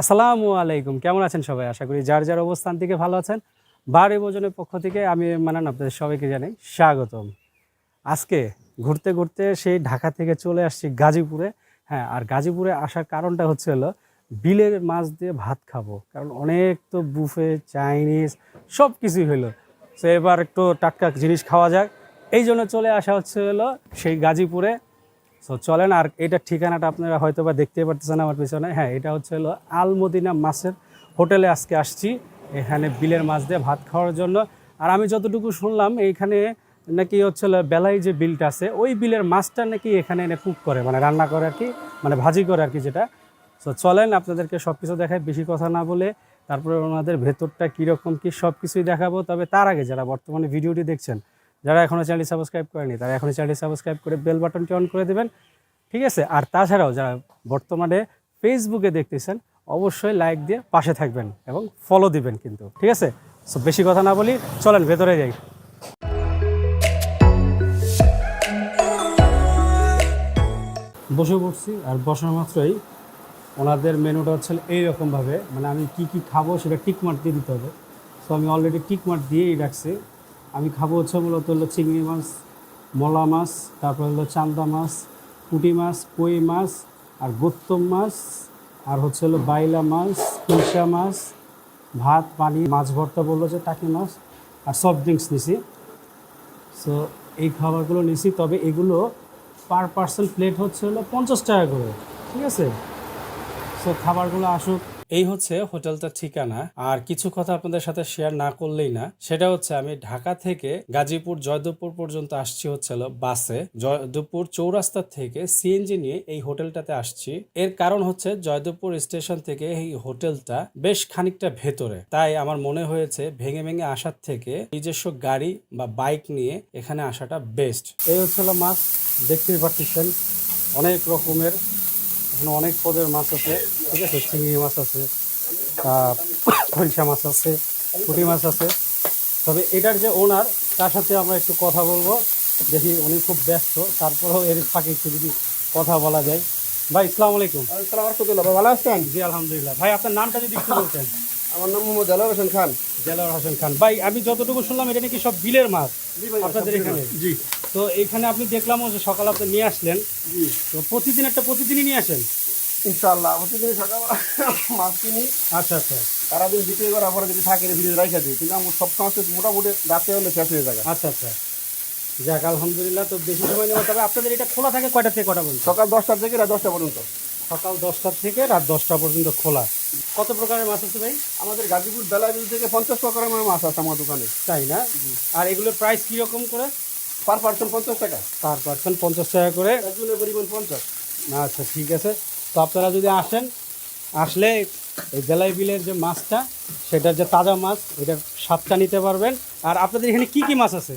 আসসালামু আলাইকুম। কেমন আছেন সবাই? আশা করি যার যার অবস্থান থেকে ভালো আছেন। বার ভোজনের পক্ষ থেকে আমি মানান আপনাদের সবাইকে জানাই স্বাগতম। আজকে ঘুরতে ঘুরতে সেই ঢাকা থেকে চলে আসছি গাজীপুরে। হ্যাঁ আর গাজীপুরে আসার কারণটা হচ্ছে হলো বিলের মাছ দিয়ে ভাত খাব। কারণ অনেক তো বুফে, চাইনিজ সব কিছুই হলো। তো এবার একটু টাটকা জিনিস খাওয়া যাক। এই জন্য চলে আসা হচ্ছে হলো সেই গাজীপুরে সো চলেন আর এটার ঠিকানাটা আপনারা হয়তো বা দেখতে পারতেছেন আমার পিছনে। হ্যাঁ এটা হচ্ছে হলো আলমদিনা মাছের হোটেলে আজকে আসছি। এখানে বিলের মাছ দিয়ে ভাত খাওয়ার জন্য। আর আমি যতটুকু শুনলাম, এইখানে নাকি হচ্ছে বেলাই যে বিলটা আছে, ওই বিলের মাছটা নাকি এখানে এনে কুক করে মানে রান্না করে আর কি মানে ভাজি করে আর কি যেটা। সো চলেন আপনাদেরকে সব কিছু দেখায় বেশি কথা না বলে তারপরে ওনাদের ভেতরটা কীরকম কী সব কিছুই দেখাবো। তবে তার আগে যারা বর্তমানে ভিডিওটি দেখছেন যারা এখনও চ্যানেলটি সাবস্ক্রাইব করেনি, তারা এখনই চ্যানেলটি সাবস্ক্রাইব করে বেল বাটনটি অন করে দেবেন, ঠিক আছে? আর তাছাড়াও যারা বর্তমানে ফেসবুকে দেখতেছেন, অবশ্যই লাইক দিয়ে পাশে থাকবেন এবং ফলো দিবেন কিন্তু, ঠিক আছে? সো বেশি কথা না বলি, চলেন ভেতরে যাই। বসে পড়ছি আর বসার মাত্রই ওনাদের মেনুটা হচ্ছে এইরকমভাবে মানে আমি কি কি খাব সেটা টিক মার্ক দিয়ে দিতে হবে। সো আমি অলরেডি টিক মার্ক দিয়েই রাখছি। আমি খাব হচ্ছে মূলত হলো চিংড়ি মাছ, মলা মাছ, তারপর হলো চান্দা মাছ, পুঁটি মাছ কই মাছ, আর গোত্তম মাছ, আর হচ্ছে হলো বাইলা মাছ কুলসা মাছ, ভাত, পানি, মাছ ভর্তা বলল যে টাকি মাছ, আর সফট ড্রিঙ্কস নিছি। সো এই খাবারগুলো নিছি, তবে এগুলো পার পার্সেল প্লেট হচ্ছে হলো পঞ্চাশ টাকা করে, ঠিক আছে? সো খাবারগুলো আসুক এই হচ্ছে হোটেলটার ঠিকানা। আর কিছু কথা আপনাদের সাথে শেয়ার না করলেই না। সেটা হচ্ছে আমি ঢাকা থেকে গাজীপুর, জয়দেবপুর পর্যন্ত আসছি হচ্ছে বাসে জয়দেবপুর চৌরাস্তা থেকে সিএনজি নিয়ে এই হোটেলটাতে আসছি। এর কারণ হচ্ছে জয়দেবপুর স্টেশন থেকে এই হোটেলটা বেশ খানিকটা ভেতরে। তাই আমার মনে হয়েছে ভেঙে ভেঙে আসার থেকে নিজস্ব গাড়ি বা বাইক নিয়ে এখানে আসাটা বেস্ট এই হচ্ছে মাছ, দেখতেই পাচ্ছেন অনেক রকমের এখানে অনেক পদের মাছ আছে ঠিক আছে? চিংড়ি মাছ আছে পয়সা মাছ আছে পুঁটি মাছ আছে। তবে এটার যে ওনার তার সাথে আমরা একটু কথা বলব। দেখি উনি খুব ব্যস্ত তারপরেও এর ফাঁকে একটু যদি কথা বলা যায়। ভাই ইসলাম আলাইকুম। ভালো আছেন জি আলহামদুলিল্লাহ। ভাই আপনার নামটা যদি একটু বলতেন। আমার নাম মোহাম্মদ আলার হোসেন খান। জেলার হাসান খান। ভাই আমি যতটুকু শুনলাম এটা নাকি সব বিলের মাছ? আপনাদের এখানে? জি। তো এখানে আপনি দেখলাম যে সকালে আপনি নিয়ে আসলেন। জি। তো প্রতিদিন একটা প্রতিদিনই নিয়ে আসেন? ইনশাআল্লাহ প্রতিদিন সকাল মাছ কিনি। আচ্ছা আচ্ছা। সারাদিন বিক্রি করার পরে যদি থাকে ফ্রিজে রাখা দিই। কিন্তু আমার সব সময় মোটামুটি রাতে হলে শেষ হয়ে যায় আচ্ছা আচ্ছা। যাক আলহামদুলিল্লাহ তো বেশি সময় নেওয়া তবে আপনাদের এটা খোলা থাকে কয়টা থেকে কটা পর্যন্ত? সকাল দশটা থেকে রাত দশটা পর্যন্ত। সকাল দশটা থেকে রাত দশটা পর্যন্ত খোলা। কত প্রকারের মাছ আছে ভাই? আমাদের গাজীপুর বেলাবিল থেকে পঞ্চাশ প্রকারের মাছ আছে আমার দোকানে। তাই না? আর এগুলোর প্রাইস কীরকম করে? পার পার্সেন্ট পঞ্চাশ টাকা। পার পার্সেন্ট পঞ্চাশ টাকা করে। একজনের পরিমাণ পঞ্চাশ। আচ্ছা ঠিক আছে। তো আপনারা যদি আসেন আসলে এই বেলাই বিলের যে মাছটা সেটার যে তাজা মাছ এটার স্বাদটা নিতে পারবেন। আর আপনাদের এখানে কি কি মাছ আছে?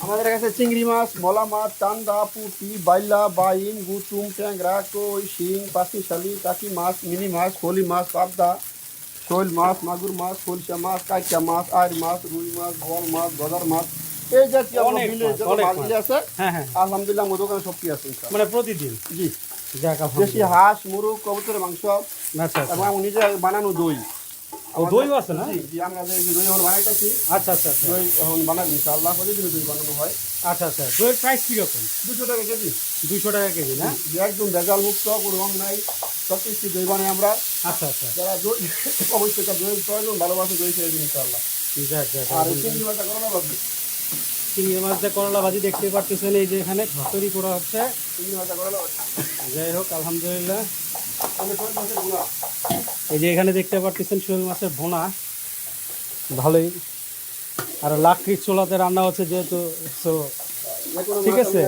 আমাদের কাছে চিংড়ি মাছ মলা মাছ চান্দা পুঁটি বাইলা বাইন গুতুম ট্যাংরা কই শিং পাখিশালি কাকি মাছ মিনি মাছ ফলি মাছ পাবদা শৈল মাছ মাগুর মাছ কলসা মাছ কাইকা মাছ আইর মাছ রুই মাছ বল মাছ গদার মাছ এই জাতীয় আমার অনেক বিলে মাছ, যত অনেক মাছগুলি মাছ। আছে হ্যাঁ হ্যাঁ। আলহামদুলিল্লাহ আমার দোকানে সব কি আছে ইনশাআল্লাহ। মানে প্রতিদিন? জি। যাক দেশি আলহামদুলিল্লাহ হাঁস মুরগ কবুতরের মাংস আচ্ছা আচ্ছা। এবং আমার নিজে বানানো দই। ও দইও আছে না? জি জি আমরা যে দই এখন বানাইতেছি আচ্ছা আচ্ছা আচ্ছা। দই এখন বানাবো ইনশাআল্লাহ প্রতিদিন দই বানানো হয়। আচ্ছা আচ্ছা দইয়ের প্রাইস কীরকম? দুশো টাকা কেজি। দুশো টাকা কেজি না? একদম ভেজাল মুক্ত কোনো রং নাই। সব কিছু দই বানাই আমরা। আচ্ছা আচ্ছা। যারা দই অবশ্যই তার দই প্রয়োজন ভালোবাসে দই খেয়ে দিন ইনশাআল্লাহ। যাক আর চিংড়ি মাছটা করোনা বাকি চিংড়ি মাছ দিয়ে করলা ভাজি দেখতে পাচ্ছেন এই যে এখানে তৈরি করা হচ্ছে। চিংড়ি মাছটা করোনা যাই হোক আলহামদুলিল্লাহ। এই যে এখানে দেখতে পাচ্ছেন শোল মাছের ভোনা। ভালোই। আর লাকড়ির চোলাতে রান্না হচ্ছে যেহেতু so ঠিক আছে?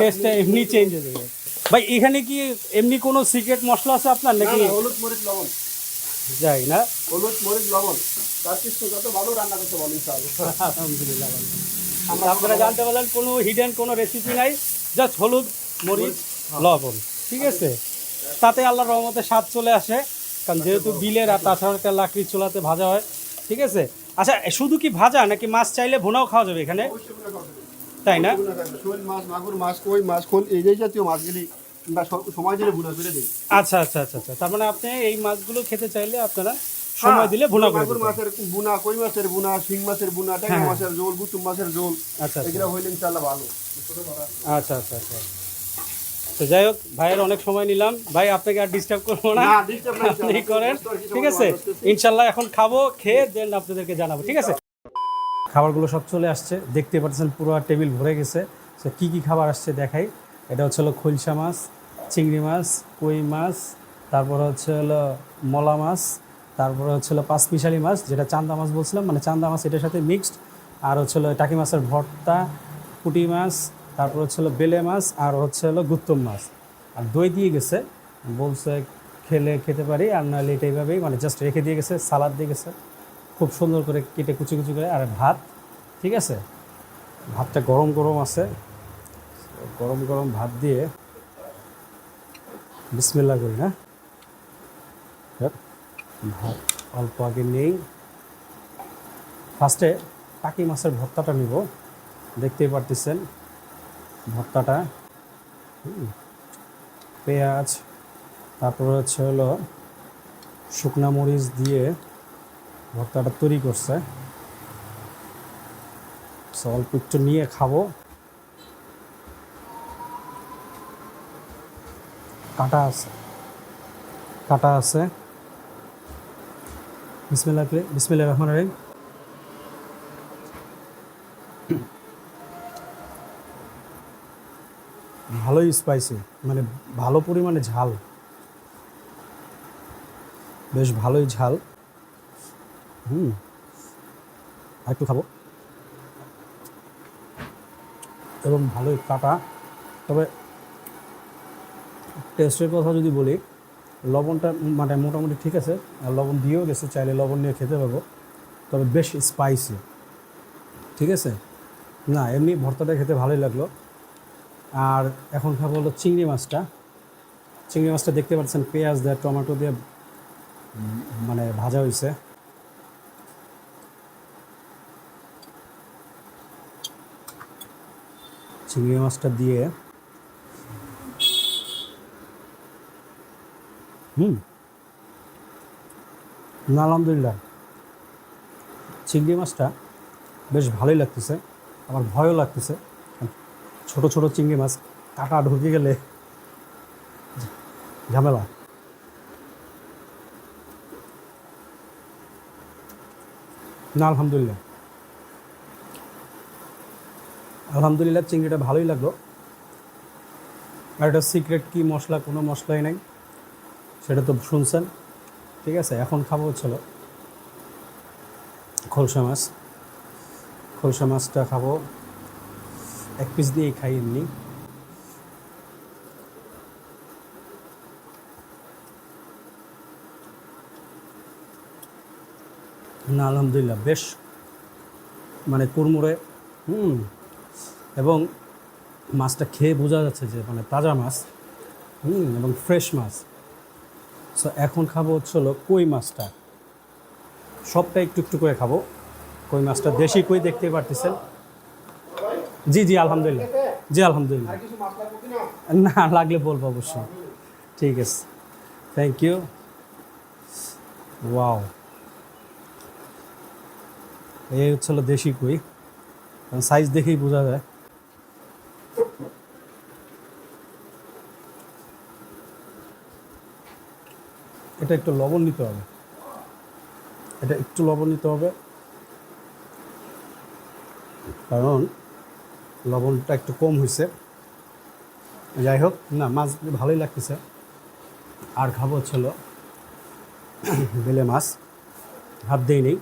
টেস্টটা এমনি চেঞ্জ হয়ে যাবে। ভাই এখানে কি এমনি কোনো সিক্রেট মশলা আছে আপনার নাকি? হলুদ মরিচ লবণ। যাই না। হলুদ মরিচ লবণ। তার কিছু যত ভালো রান্না করতে ইনশাআল্লাহ। আলহামদুলিল্লাহ আমরা আপনারা জানতে পারলেন কোনো হিডেন কোনো রেসিপি নাই জাস্ট হলুদ মরিচ লবণ। ঠিক আছে? তাতে আল্লাহর রহমতে স্বাদ চলে আসে। কারণ যেহেতু বিলের আর তাছাড়া লাকড়ির চুলাতে ভাজা হয় ঠিক আছে? আচ্ছা শুধু কি ভাজা নাকি মাছ চাইলে ভুনাও খাওয়া যাবে এখানে। তাই না। শোল মাছ মাগুর মাছ কই মাছ খোল এই যে জাতীয় মাছগুলি আমরা সময় দিলে বুনা করে দিই। আচ্ছা আচ্ছা আচ্ছা আচ্ছা। তার মানে আপনি এই মাছগুলো খেতে চাইলে আপনারা সময় দিলে ভুনা করে মাগুর মাছের বুনা কই মাছের বুনা শিং মাছের বুনা ট্যাংরা হ্যাঁ। মাছের ঝোল গুতুম মাছের ঝোল আচ্ছা আচ্ছা। এগুলো হইলে ইনশাল্লাহ ভালো। আচ্ছা আচ্ছা আচ্ছা। তো যাই হোক ভাইয়ের অনেক সময় নিলাম। ভাই আপনাকে আর ডিস্টার্ব করব না। আপনি করেন। ঠিক আছে? ইনশাল্লাহ এখন খাব খেয়ে দেন আপনাদেরকে জানাব ঠিক আছে? খাবারগুলো সব চলে আসছে। দেখতে পাচ্ছেন পুরো টেবিল ভরে গেছে। তো কী কী খাবার আসছে দেখাই। এটা হচ্ছে হলো খৈলসা মাছ চিংড়ি মাছ কই মাছ তারপর হচ্ছে হলো মলা মাছ তারপরে হচ্ছে হলো পাঁচমিশালি মাছ যেটা চান্দা মাছ বলছিলাম। মানে চান্দা মাছ এটার সাথে মিক্সড আর হচ্ছে হলো টাকি মাছের ভর্তা পুঁটি মাছ তারপর হচ্ছে হলো বেলে মাছ আর হচ্ছে হলো গুত্তম মাছ। আর দই দিয়ে গেছে। বলছে খেলে খেতে পারি আর নাহলে এটা এইভাবেই মানে জাস্ট রেখে দিয়ে গেছে সালাদ দিয়ে গেছে। খুব সুন্দর করে কেটে কুচি কুচি করে। আর ভাত ঠিক আছে? ভাতটা গরম গরম আছে। গরম গরম ভাত দিয়ে বিসমিল্লা করি না হ্যাঁ, ভাত অল্প আগে নেই। ফার্স্টে পাকি মাছের ভর্তাটা নিব। দেখতেই পারতেছেন। ভর্তাটা। পেঁয়াজ, তারপরে হচ্ছে হলো শুকনা মরিচ দিয়ে ভর্তাটা তৈরি করছে। অল্প একটু নিয়ে খাব। কাটা আছে। কাটা আছে। বিসমিল্লাহ বিসমিল্লাহ রহমান রহিম। ভালোই স্পাইসি মানে ভালো পরিমাণে ঝাল। বেশ ভালোই ঝাল। হুম। আর একটু খাব। এবং ভালোই কাটা। তবে টেস্টের কথা যদি বলি, লবণটা মানে মোটামুটি ঠিক আছে, আর লবণ দিয়েও গেছে, চাইলে লবণ নিয়ে খেতে পারব। তবে বেশ স্পাইসি ঠিক আছে? না, এমনি ভর্তাটা খেতে ভালোই লাগল। আর এখন খাব হলো চিংড়ি মাছটা। চিংড়ি মাছটা দেখতে পাচ্ছেন, পেঁয়াজ দেয়, টমেটো দিয়ে মানে ভাজা হয়েছে চিংড়ি মাছটা দিয়ে, হুম না আলহামদুলিল্লাহ। চিংড়ি মাছটা বেশ ভালোই লাগতেছে, আমার ভয়ও লাগতেছে। ছোট ছোট চিংড়ি মাছ কাটা ঢুকে গেলে ঝামেলা। না, আলহামদুলিল্লাহ। আলহামদুলিল্লাহ, চিংড়িটা ভালোই লাগল। আর এটা সিক্রেট কি মশলা, কোনো মশলাই নাই। সেটা তো শুনছেন। ঠিক আছে, এখন খাব হচ্ছিল খোলসা মাছ। খোলসা মাছটা খাব। এক পিস দিয়েই খাই এমনি না, আলহামদুলিল্লাহ, বেশ মানে কুড়মুড়ে, হুম, এবং মাছটা খেয়ে বোঝা যাচ্ছে যে মানে তাজা মাছ, হুম, এবং ফ্রেশ মাছ। সো এখন খাব হচ্ছে হলো কই মাছটা? সবটা একটু একটু করে খাব। কই মাছটা দেশি কই দেখতে পারতেছেন? জি জি, আলহামদুলিল্লাহ। জি, আলহামদুলিল্লাহ। না, লাগলে বলব অবশ্যই। ঠিক আছে। থ্যাংক ইউ ওয়াও এই হচ্ছে দেশি কই। সাইজ দেখেই বোঝা যায়। এটা একটু লবণ নিতে হবে। এটা একটু লবণ নিতে হবে। কারণ লবণটা একটু কম হয়েছে যাই হোক না, মাছ ভালোই লাগতেছে। আর খাব ছিল বেলে মাছ। হাত দেই নেই।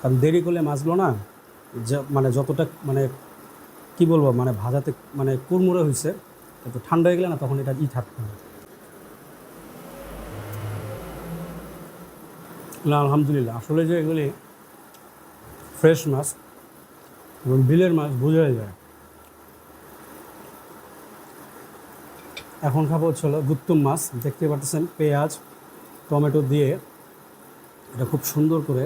কারণ দেরি করলে মাছগুলো না মানে যতটা মানে কি বলব মানে ভাজাতে মানে কুড়মুড়ে হয়েছে একটু ঠান্ডা হয়ে গেলে না তখন এটা ই থাকবে না। না, আলহামদুলিল্লাহ। আসলে যে এগুলি ফ্রেশ মাছ এবং বিলের মাছ বোঝা যায়। এখন খাব হচ্ছে হলো গুত্তুম মাছ। দেখতে পাচ্ছেন পেঁয়াজ, টমেটো দিয়ে এটা খুব সুন্দর করে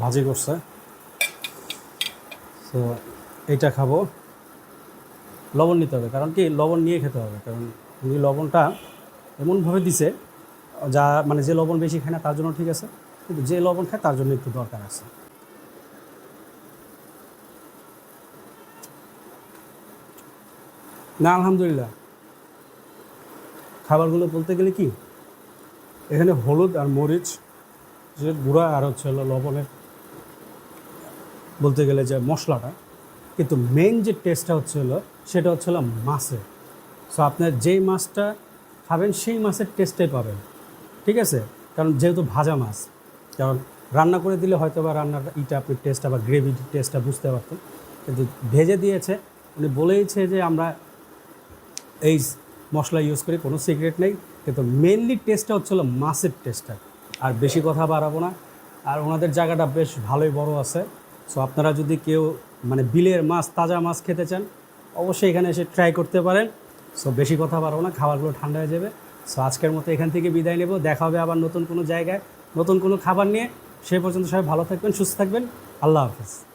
ভাজি করছে। তো এটা খাব। লবণ নিতে হবে, কারণ কি? লবণ নিয়ে খেতে হবে, কারণ উনি লবণটা এমনভাবে দিছে যা মানে যে লবণ বেশি খায় না, তার জন্য ঠিক আছে। কিন্তু যে লবণ খায়, তার জন্য একটু দরকার আছে। না, আলহামদুলিল্লাহ। খাবারগুলো বলতে গেলে কি, এখানে হলুদ আর মরিচ, যে গুঁড়া আর হচ্ছে লবণের, বলতে গেলে যে মশলাটা, কিন্তু মেন যে টেস্টটা হচ্ছে সেটা হচ্ছে মাছের। সো আপনার যেই মাছটা খাবেন, সেই মাছের টেস্টটাই পাবেন। ঠিক আছে? কারণ যেহেতু ভাজা মাছ, কারণ রান্না করে দিলে হয়তো বা রান্নার ইটা, আপনি টেস্টটা বা গ্রেভির টেস্টটা বুঝতে পারতেন। কিন্তু ভেজে দিয়েছে, উনি বলেইছে যে আমরা এই মশলা ইউজ করি, কোনো সিক্রেট নেই। কিন্তু মেনলি টেস্টটা হচ্ছে হলো মাছের টেস্টটা আর বেশি কথা বাড়াবো না। আর ওনাদের জায়গাটা বেশ ভালোই বড় আছে। সো আপনারা যদি কেউ মানে বিলের মাছ, তাজা মাছ খেতে চান, অবশ্যই এখানে এসে ট্রাই করতে পারেন। সো বেশি কথা বাড়াবো না, খাবারগুলো ঠান্ডা হয়ে যাবে। সো আজকের মতো এখান থেকে বিদায় নেব। দেখা হবে আবার নতুন কোনো জায়গায়, নতুন কোনো খাবার নিয়ে। সে পর্যন্ত সবাই ভালো থাকবেন, সুস্থ থাকবেন। আল্লাহ হাফিজ।